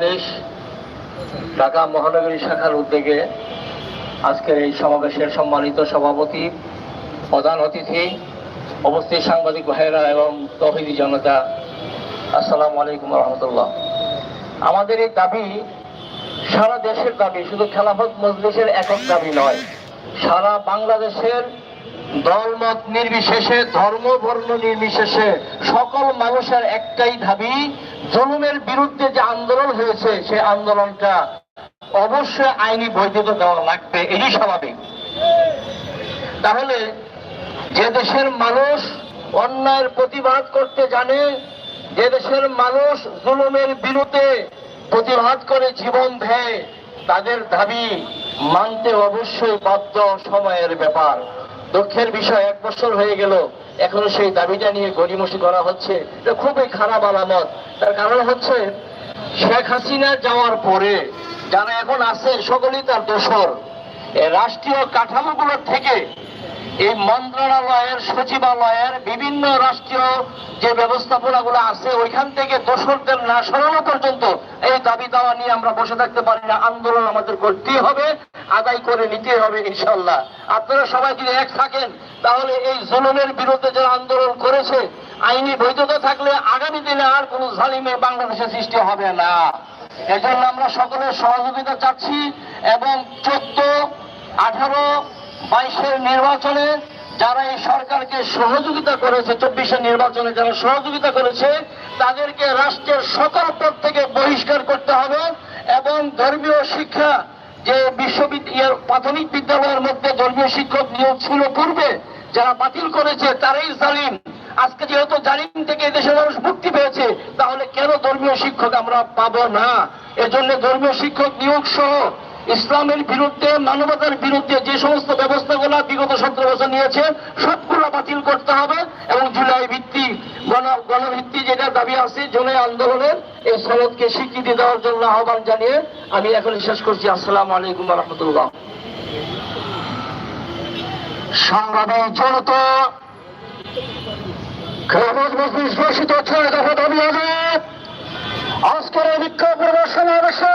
মজলিস ঢাকা মহানগরী শাখার উদ্যোগে আজকের এই সমাবেশের সম্মানিত সভাপতি, প্রধান অতিথি, উপস্থিত সাংবাদিক ভাইয়েরা এবং তহিদি জনতা, আসসালামু আলাইকুম রহমতুল্লাহ। আমাদের এই দাবি, সারা দেশের দাবি, শুধু খেলাফত মজলিসের একক দাবি নয়, সারা বাংলাদেশের দলমত নির্বিশেষে, ধর্ম বর্ণ নির্বিশেষে সকল মানুষের একটাই দাবি জুলুমের বিরুদ্ধে যে আন্দোলন হয়েছে, সে আন্দোলনটা অবশ্যই আইনি বৈধতা দেওয়া লাগবে, এটি স্বাভাবিক। তাহলে যে দেশের মানুষ অন্যায়ের প্রতিবাদ করতে জানে, যে দেশের মানুষ জুলুমের বিরুদ্ধে প্রতিবাদ করে জীবন দেয়, তাদের দাবি মানতে অবশ্যই বাধ্য সময়ের ব্যাপার। দুঃখের বিষয়, এক বছর হয়ে গেল। এখনও সেই দাবিটা নিয়ে গড়িমসি করা হচ্ছে। এটা খুবই খারাপ আলামত। তার কারণ হচ্ছে, শেখ হাসিনা যাওয়ার পরে যারা এখন আছে, সকলেই তার দোষর। রাষ্ট্রীয় কাঠামোগুলোর থেকে এই মন্ত্রণালয়ের সচিবালয়ের বিভিন্ন রাষ্ট্রীয় যে ব্যবস্থাপনাগুলো আছে, ওইখান থেকে দোষরদের না সরানো পর্যন্ত এই দাবি দাওয়া নিয়ে আমরা বসে থাকতে পারি না। আন্দোলন আমাদের করতেই হবে, আদায় করে নিতে হবে ইনশাল্লাহ আপনারা সবাই যদি এক থাকেন, তাহলে এই জুলুমের বিরুদ্ধে যারা আন্দোলন করেছে, আইনি বৈধতা থাকলে আগামী দিনে আর কোনো জালিমে বাংলাদেশে সৃষ্টি হবে না। এজন্য আমরা সকলের সহযোগিতা চাচ্ছি এবং চোদ্দ, আঠারো বাইশের নির্বাচনে যারা এই সরকারকে সহযোগিতা করেছে চব্বিশের নির্বাচনে যারা সহযোগিতা করেছে, তাদেরকে রাষ্ট্রের সকল পদ থেকে বহিষ্কার করতে হবে এবং ধর্মীয় শিক্ষা যে বিশ্ববিদ্যালয় প্রাথমিক বিদ্যালয়ের মধ্যে ধর্মীয় শিক্ষক নিয়োগ ছিল পূর্বে যারা বাতিল করেছে, তারাই জালিম। আজকে যেহেতু জালিম থেকে দেশের মানুষ মুক্তি পেয়েছে, তাহলে কেন ধর্মীয় শিক্ষক আমরা পাবো না? এজন্য ধর্মীয় শিক্ষক নিয়োগ সহ ইসলামের বিরুদ্ধে, মানবতার বিরুদ্ধে যে সমস্ত ব্যবস্থাগুলো বিগত সতেরো বছর নিয়েছে, সবগুলো বাতিল করতে হবে এবং জুলাই ভিত্তিক গণ গণভিত্তি যেটা দাবি আছে, জুলাই আন্দোলনের এই সনদকে স্বীকৃতি দেওয়ার জন্য আহ্বান জানিয়ে আমি এখন শেষ করছি। আসসালামু আলাইকুম রহমতুল্লাহ। সংগ্রামী জনতা আজকের এই বিক্ষোভ সমাবেশে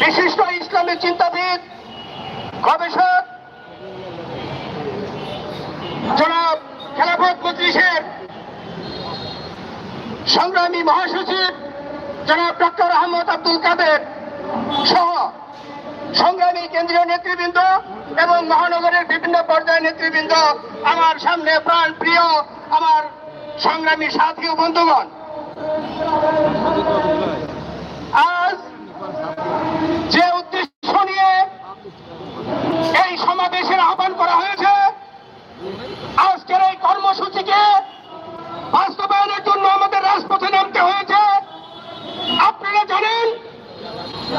বিশিষ্ট ইসলামী চিন্তাবিদ, গবেষক, জনাব খেলাফত মজলিসের সংগ্রামী মহাসচিব, জনাব ডক্টর আহমদ আব্দুল কাদের সহ সংগ্রামী কেন্দ্রীয় নেতৃবৃন্দ এবং মহানগরের বিভিন্ন পর্যায়ের নেতৃবৃন্দ, আমার সামনে প্রাণ প্রিয়, আমার সংগ্রামী সাথী ও বন্ধুগণ আজ যে উদ্দেশ্য নিয়ে এই সমাবেশের আহ্বান করা হয়েছে। আজকের এই কর্মসূচিকে বাস্তবায়নের জন্য আমাদের রাজপথে নামতে হয়েছে। আপনারা জানেন,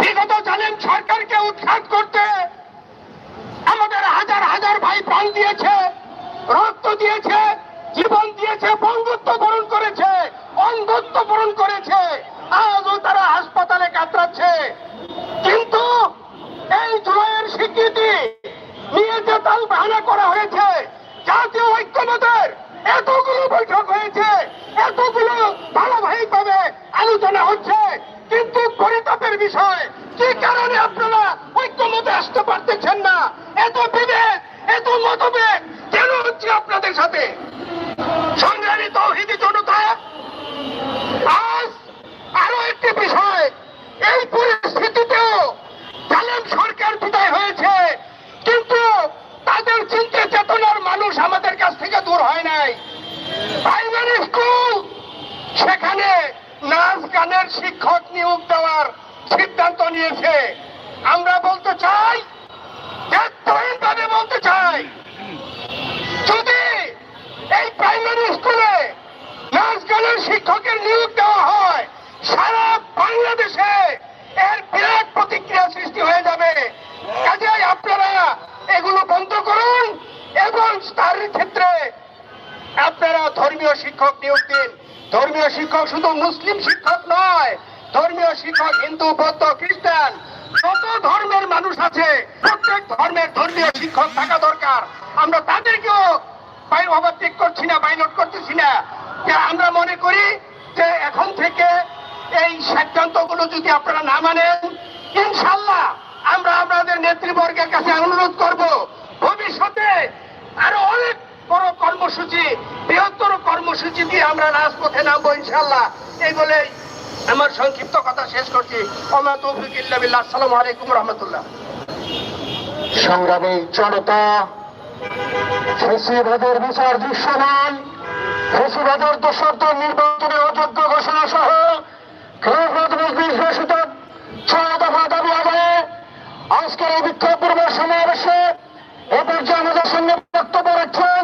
বিগত জানেন সরকারকে উৎখাত করতে আমাদের হাজার হাজার ভাই প্রাণ দিয়েছে, রক্ত দিয়েছে, জীবন দিয়েছে বন্ধুত্ব বরণ করেছে অন্ধত্ব বরণ করেছে আজও তারা হাসপাতালে কাতরাচ্ছে কিন্তু এই জুলাইয়ের স্বীকৃতি নিয়ে যে তাল বাহানা করা হয়েছে জাতীয় ঐক্যমতের এতগুলো বৈঠক হয়েছে এতগুলো ধারাবাহিকভাবে আলোচনা হচ্ছে কিন্তু পরিতাপের বিষয় কি কারণে আপনারা ঐক্যমতে আসতে পারতেছেন না এত বিভেদ এত মতভেদ কেন হচ্ছে আপনাদের সাথে সংগ্রামী তৌহিদি জনতা আজ আরও একটি বিষয় এই পরিস্থিতিতেও জালেম সরকার বিদায় হয়েছে কিন্তু তাদের চিন্তা চেতনার মানুষ আমাদের কাছ থেকে দূর হয় নাই প্রাইমারি স্কুল সেখানে নাচ গানের শিক্ষক নিয়োগ দেওয়ার সিদ্ধান্ত জানিয়েছে আমরা বলতে চাই ভাবে বলতে চাই যদি এই প্রাইমারি স্কুলে নাচ গানের শিক্ষকের নিয়োগ দেওয়া হয় সারা বাংলাদেশে এর বিরাট প্রতিক্রিয়া সৃষ্টি হয়ে যাবে কাজেই আপনারা এগুলো বন্ধ করুন এবং তার ক্ষেত্রে আপনারা ধর্মীয় শিক্ষক নিয়োগ দিন। ধর্মীয় শিক্ষক শুধু মুসলিম শিক্ষক নয়, ধর্মীয় শিক্ষক, হিন্দু, বৌদ্ধ, খ্রিস্টান, যত ধর্মের মানুষ আছে, প্রত্যেক ধর্মের ধর্মীয় শিক্ষক থাকা দরকার। আমরা তাদেরকেও বাই ওভারটেক করছি না বাইনট করতেছি না। আমরা মনে করি যে এখন থেকে এই সিদ্ধান্তগুলো যদি আপনারা না মানেন, ইনশাল্লাহ আমরা আপনাদের নেতৃবর্গের কাছে অনুরোধ করব, ভবিষ্যতে আরও অনেক বড় কর্মসূচি বৃহত্তর কর্মসূচি দিয়ে আমরা রাজপথে নামবো ইনশাল্লাহ এই বলেই আমার সংক্ষিপ্ত কথা শেষ করছি। ওমা তৌফিক ইল্লা আসসালামু আলাইকুম রহমতুল্লাহ। সংগ্রামী জনতা, ফেসিবাদের বিচার দৃশ্যমান, ফেসিবাদের দোষরদের নির্বাচনে অযোগ্য ঘোষণা সহ খেলাফত ছয় দফা দাবি আদায়ে আজকের এই বিক্ষোভ পূর্ব সমাবেশে এ পর্যায়ে আমাদের সঙ্গে বক্তব্য রাখছেন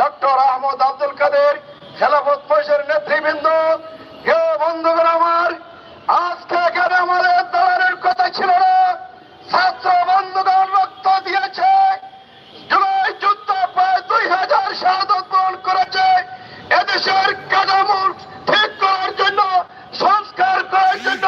ডক্টর আহমদ আব্দুল কাদের, খেলাফত মহিষের নেতৃবৃন্দ, হে বন্ধুগণ আমার, আজকে এখানে আমাদের দলের কথা ছিল না। ছাত্র বন্ধুগণ রক্ত দিয়েছে। জুলাই যুদ্ধ প্রায় দুই হাজার শাহাদত বরণ করেছে। এদেশের কাঠামো ঠিক করার জন্য, সংস্কার করার জন্য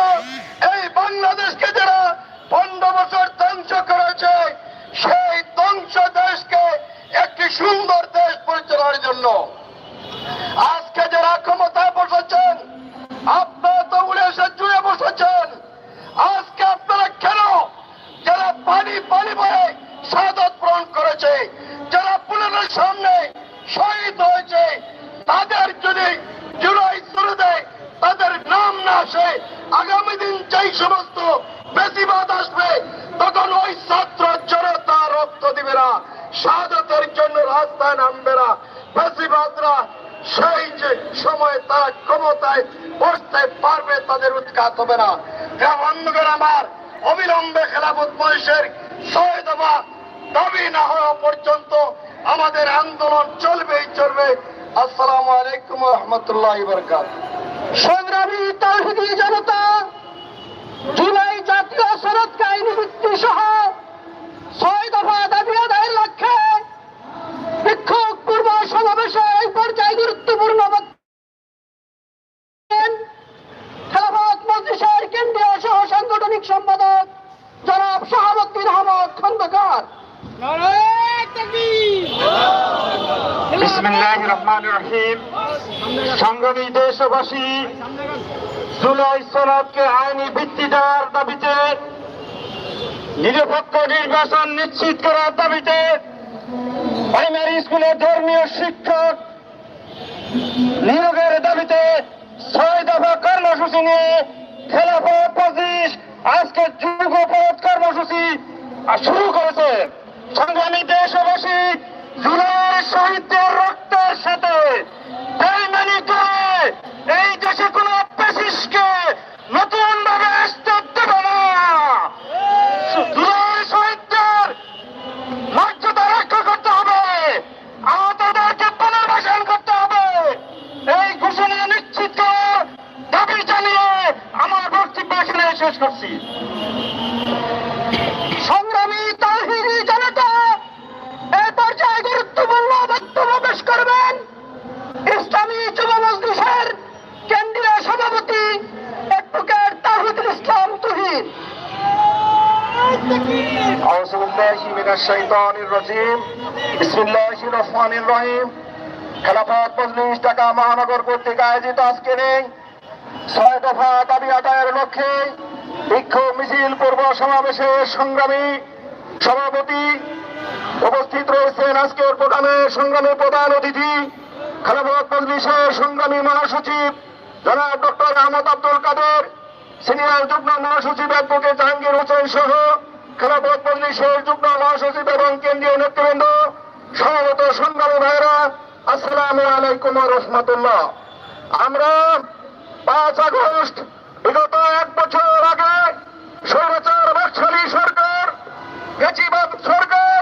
তারা ক্ষমতায় বসতে পারবে তাদের উৎখাত হবে না। বন্ধুগণ, আমার অবিলম্বে খেলাফত বয়সের ছয় দফা দাবি না হওয়া পর্যন্ত আমাদের আন্দোলন চলবেই চলবে। আসসালামু আলাইকুম রহমতুল্লাহ বরকাত সংগ্রামী তাহিদি জনতা, জুলাই জাতীয় শরৎ আইন ভিত্তি সহ ছয় দফা দাবি আদায়ের লক্ষ্যে বিক্ষোভ পূর্ব সমাবেশে এই পর্যায়ে গুরুত্বপূর্ণ বক্তব্য রাখেন খেলাফত মজলিসের সাংগঠনিক সম্পাদক শাহাবুদ্দিন আহমদ খন্দকার। দেশবাসী আইনি ভিত্তি দেওয়ার দাবিতে নিরপেক্ষ নির্বাচন নিশ্চিত করার দাবিতে প্রাইমারি স্কুলে ধর্মীয় শিক্ষক নিয়োগের দাবিতে ছয় দফা কর্মসূচি নিয়ে খেলাফত পঁচিশ, আজকে যুগপথ কর্মসূচি শুরু করেছে সংগ্রামী দেশবাসী জুলাই শহীদদের রক্তের সাথে। বেইমানি এই দেশে কোন পেশিসকে নতুন শেষ করছি সংগ্রামী তাহিরি জনতা এই পর্যায়ে গুরুত্বপূর্ণ বক্তব্য পেশ করবেন ইসলামী যুব মজলিসের কেন্দ্রীয় সভাপতি অ্যাডভোকেট তাহিদুল ইসলাম তুহিন أعوذ بالله من الشيطان الرجيم بسم الله الرحمن الرحيم খেলাফত মজলিস ঢাকা মহানগর কর্তৃক আয়োজিত আজকের এই ছয় দফা দাবি আদায়ের লক্ষ্যে বিক্ষোভ মিছিল পূর্ব সমাবেশে সংগ্রামী সভাপতি উপস্থিত রয়েছেন আজকের প্রোগ্রামের সংগ্রামী প্রধান অতিথি, খেলাফত সংগ্রামী মহাসচিব জনাব ডক্টর আহমদ আব্দুল কাদের, সিনিয়র যুগ্ম মহাসচিব অ্যাডভোকেট জাহাঙ্গীর হোসেন সহ খেলাফত মজলিসের যুগ্ম মহাসচিব এবং কেন্দ্রীয় নেতৃবৃন্দ সমবেত সংগ্রামী ভাইরা আসসালামু আলাইকুম রহমতুল্লাহ। আমরা পাঁচ আগস্ট বিগত এক বছর আগে স্বৈরাচার বাকশালী সরকার গেছিবাদ সরকার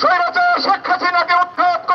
স্বৈরাচার শেখ হাসিনাকে উৎখাত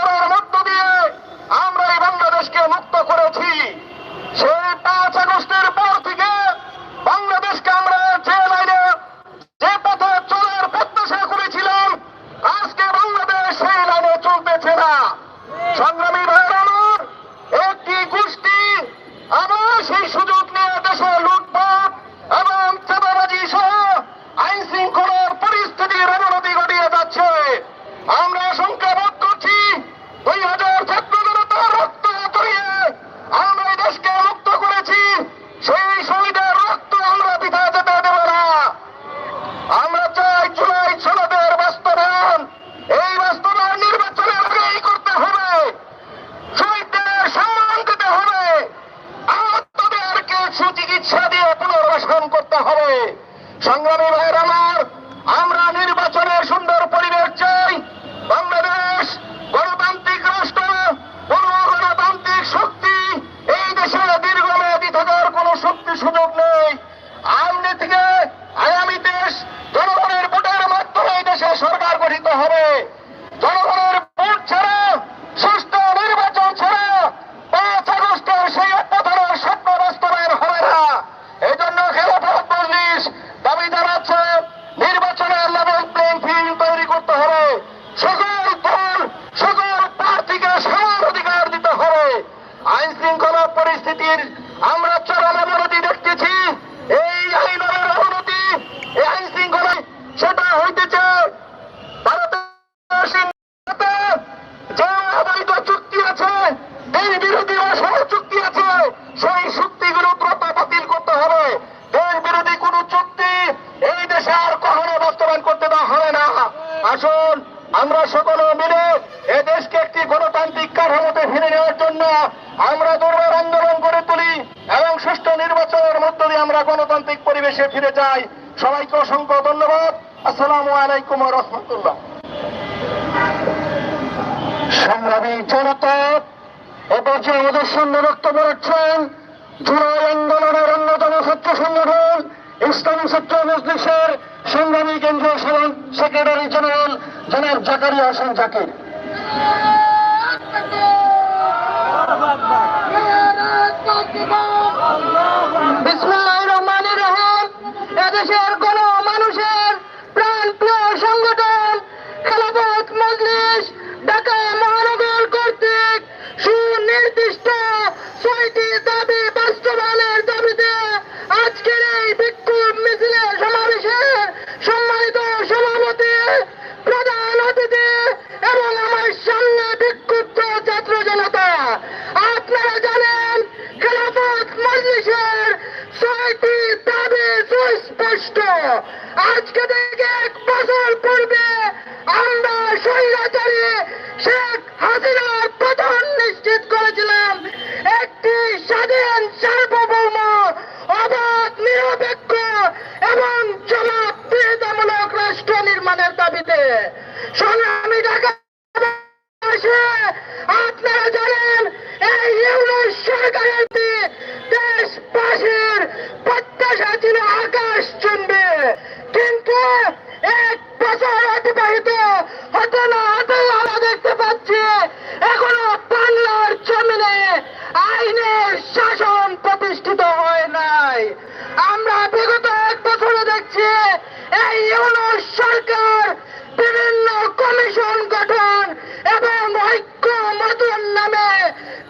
মধ্য দিয়ে আমরা গণতান্ত্রিক পরিবেশে ফিরে যাই। সবাইকে অসংখ্য ধন্যবাদ। আসসালামু আলাইকুম রহমতুল্লাহ। সংগ্রামী জনতা আমাদের সামনে বক্তব্য রাখছেন জুলাই আন্দোলনের অন্যতম ছাত্র সংগঠন, ইসলামী ছাত্র মজলিসের সংগ্রামী কেন্দ্রীয় সেক্রেটারি জেনারেল জনাব জাকারিয়া হাসান জাকির। বিসমুল্লাহির রহমানির রহিম। এদেশের কোন মানুষের প্রাণ প্রিয় সংগঠন খেলাফত নির্মাণের দাবিতে সংগ্রামী আপনারা জানেন, এই ইউনুস সরকারের দেশবাসীর প্রত্যাশা ছিল আকাশ চুনবে কিন্তু এক বছর অতিবাহিত হতে না হতে আমরা দেখতে পাচ্ছি। এখনও বাংলার জমিনে আইনের শাসন প্রতিষ্ঠিত হয় নাই। আমরা বিগত এক বছরে দেখছি এই ইউনুস সরকার বিভিন্ন কমিশন গঠন এবং ঐক্য মতন নামে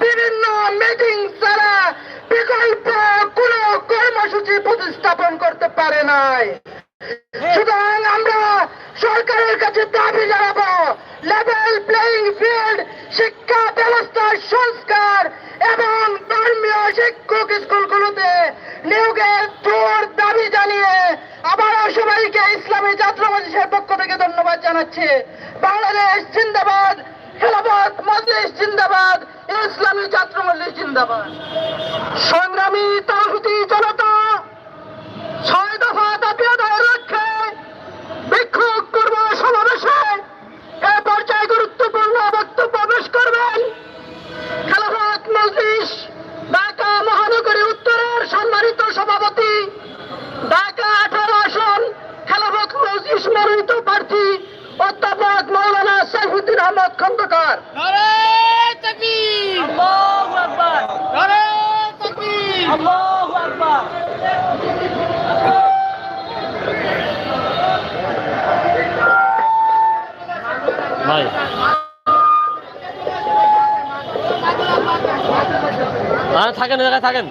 বিভিন্ন মিটিং ছাড়া বিকল্প কোন কর্মসূচি প্রতিস্থাপন করতে পারে নাই। সুতরাং আমরা সরকারের কাছে দাবি জানাব লেভেল প্লেইং ফিল্ড বাংলাদেশ জিন্দাবাদ খেলাফত মজলিস জিন্দাবাদ ইসলামী ছাত্র মজলিস জিন্দাবাদ সংগ্রামী তাহুতি জনতা ছয় দফা দাবি আদায়ের লক্ষ্যে বিক্ষোভ করব সমাবেশে এ পর্যায়ে গুরুত্বপূর্ণ বক্তব্য পেশ করবেন খেলাফত মজলিস ঢাকা মহানগরী উত্তরের সম্মানিত সভাপতি ঢাকা আঠারো আসন খেলাফত মজলিস মনোনীত প্রার্থী অধ্যাপক মৌলানা সাইফুদ্দিন আহমদ খন্দকার ভাই আরে থাকেন জায়গায় থাকেন।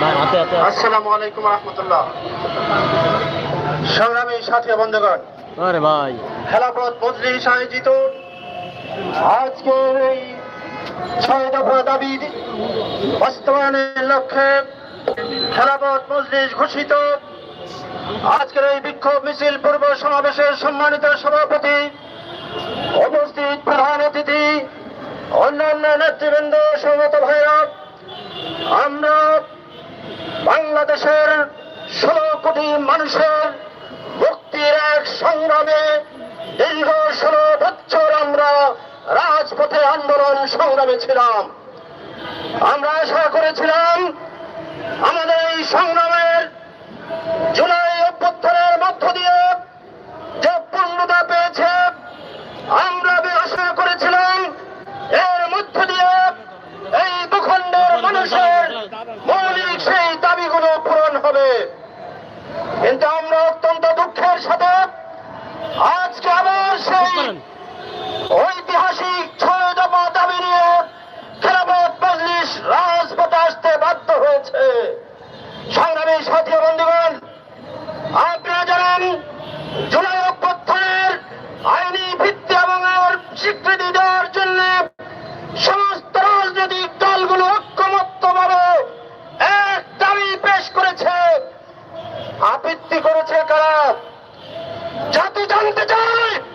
ভাই হাতে হাতে আসসালামু আলাইকুম রহমতুল্লাহ। সংগ্রামী সাথী বন্ধুগণ আরে ভাই। খেলাফত মজলিস আয়োজিত। আজকের এই ছয় দফা দাবি বাস্তবায়নের লক্ষ্যে খেলাফত মজলিস ঘোষিত। আজকের এই বিক্ষোভ মিছিল পূর্ব সমাবেশের সম্মানিত সভাপতি উপস্থিত প্রধান অতিথি, অন্যান্য নেতৃবৃন্দ, সমত ভাইরা, আমরা বাংলাদেশের ষোলো কোটি মানুষের মুক্তির এক সংগ্রামে দীর্ঘ ষোলো বছর আমরা রাজপথে আন্দোলন সংগ্রামে ছিলাম। আমরা আশা করেছিলাম আমাদের এই সংগ্রামের জুলাই অভ্যুত্থানের মধ্য দিয়ে যে পূর্ণতা পেয়েছে আমরা আশা করেছিলাম এর মধ্য দিয়ে এই ভূখণ্ডের মানুষের মৌলিক সেই দাবিগুলো পূরণ হবে কিন্তু আমরা অত্যন্ত দুঃখের সাথে আজকে আবার সেই ঐতিহাসিক ছয় দফা দাবি নিয়ে খেলাফত মজলিস রাজপথে আসতে বাধ্য হয়েছে। সংগ্রামী সাথী বন্ধুগণ আপনারা জানেন জুলাই অভ্যুত্থানের আইনি ভিত্তি এবং স্বীকৃতি দেওয়ার জন্য সমস্ত রাজনৈতিক দলগুলো ঐক্যমত্য ভাবে এক দাবি পেশ করেছে আপত্তি করেছে কারা? জাতি জানতে চায়!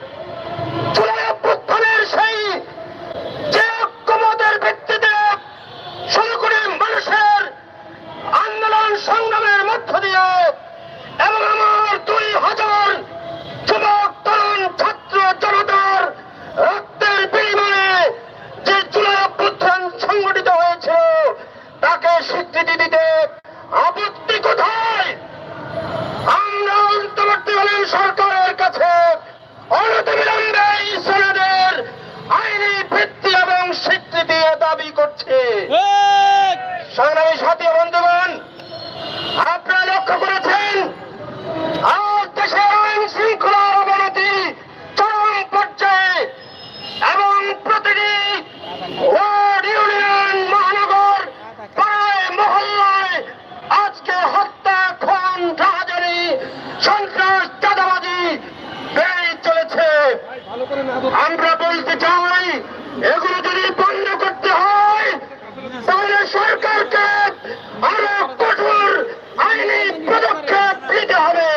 পদক্ষেপ নিতে হবে।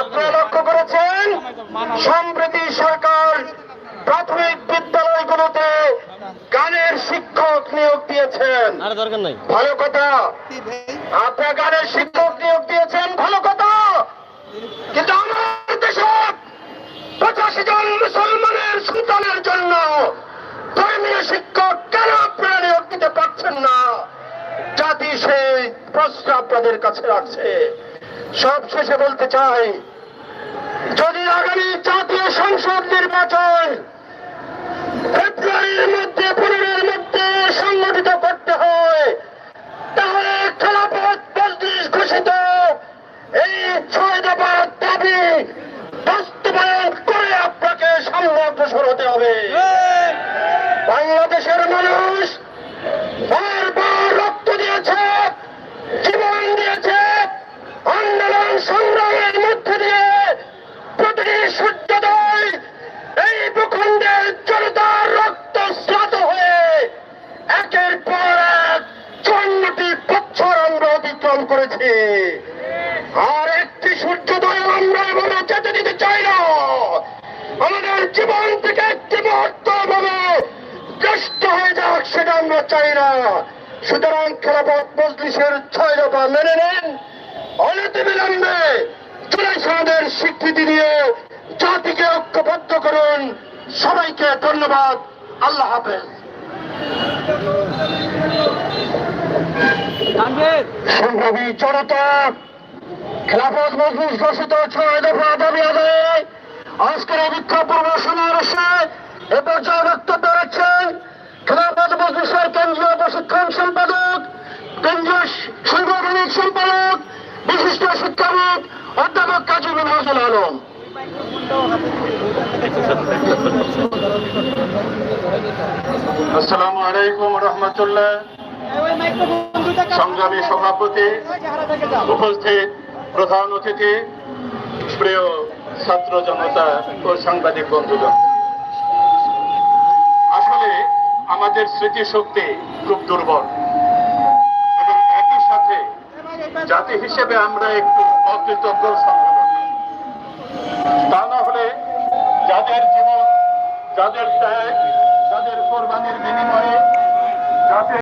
আপনারা লক্ষ্য করেছেন সম্প্রতি সরকার প্রাথমিক বিদ্যালয়গুলোতে গানের শিক্ষক নিয়োগ দিয়েছেন। ভালো কথা। আপনার গানের শিক্ষক নিয়োগ দিয়েছেন ভালো কথা। কিন্তু আমার দেশে পঁচাশি জন মুসলমানের সন্তানের জন্য ধর্মীয় শিক্ষক কেন আপনারা নিয়োগ দিতে পারছেন না? জাতি সেই প্রশ্ন আপনাদের কাছে রাখছে। সব শেষে বলতে চাই, যদি আগামী জাতীয় সংসদ নির্বাচন ফেব্রুয়ারির মধ্যে জীবন থেকে একটি মুহূর্ত ভাবে নষ্ট হয়ে যাক সেটা আমরা চাই না। সুতরাং খেলাপথ মজলিসের ছয় দফা মেনে নেন। অনতি বিলম্বে জুলাই সনদের স্বীকৃতি দিয়ে জাতিকে ঐক্যবদ্ধ করুন। সবাইকে ধন্যবাদ। আল্লাহ হাফেজ। সংগ্রামী জনতা খেলাফত মজলিস ঘোষিত ছয় দফা দাবি আদায় আজকের এই বিক্ষোভ সমাবেশে এ পর্যায়ে বক্তব্য রাখছেন খেলাফত মজলিসের কেন্দ্রীয় প্রশিক্ষণ সম্পাদক, কেন্দ্রীয় সাংগঠনিক সম্পাদক, বিশিষ্ট শিক্ষাবিদ, অধ্যাপক কাজী মিনহাজুল আলম। আসসালামু আলাইকুম রহমতুল্লাহ। সংগ্রামী সভাপতি উপস্থিত প্রধান অতিথি, প্রিয় ছাত্র জনতা ও সাংবাদিক বন্ধুগণ। আসলে আমাদের স্মৃতিশক্তি খুব দুর্বল। এবং একই সাথে জাতি হিসেবে আমরা একটু অকৃতজ্ঞ তা না হলে যাদের জীবন, যাদের ত্যাগ, যাদের কোরবানির বিনিময়ে, যাদের